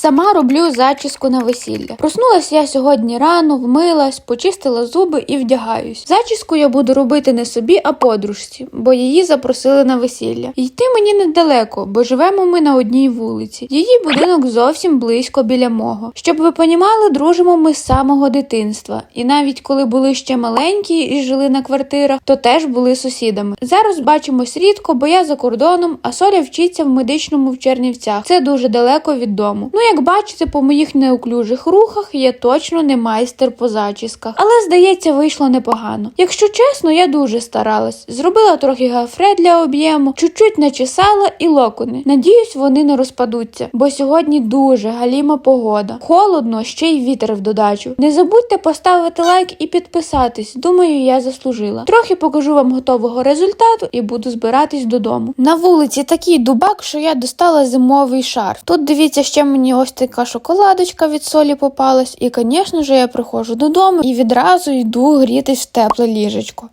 Сама роблю зачіску на весілля. Проснулась я сьогодні рано, вмилась, почистила зуби і вдягаюсь. Зачіску я буду робити не собі, а подружці, бо її запросили на весілля. Йти мені недалеко, бо живемо ми на одній вулиці. Її будинок зовсім близько біля мого. Щоб ви понімали, дружимо ми з самого дитинства. І навіть коли були ще маленькі і жили на квартирах, то теж були сусідами. Зараз бачимось рідко, бо я за кордоном, а Соля вчиться в медичному в Чернівцях. Це дуже далеко від дому. Ну, як бачите, по моїх неуклюжих рухах я точно не майстер по зачісках, але здається, вийшло непогано. Якщо чесно, я дуже старалась. Зробила трохи гафре для об'єму, чуть-чуть начесала і локони. Надіюсь, вони не розпадуться, бо сьогодні дуже галіма погода. Холодно, ще й вітер в додачу. Не забудьте поставити лайк і підписатись. Думаю, я заслужила. Трохи покажу вам готового результату і буду збиратись додому. На вулиці такий дубак, що я достала зимовий шар. Тут дивіться, ще мені ось така шоколадочка від солі попалась. І, звісно ж, я приходжу додому і відразу йду грітись в тепле ліжечко.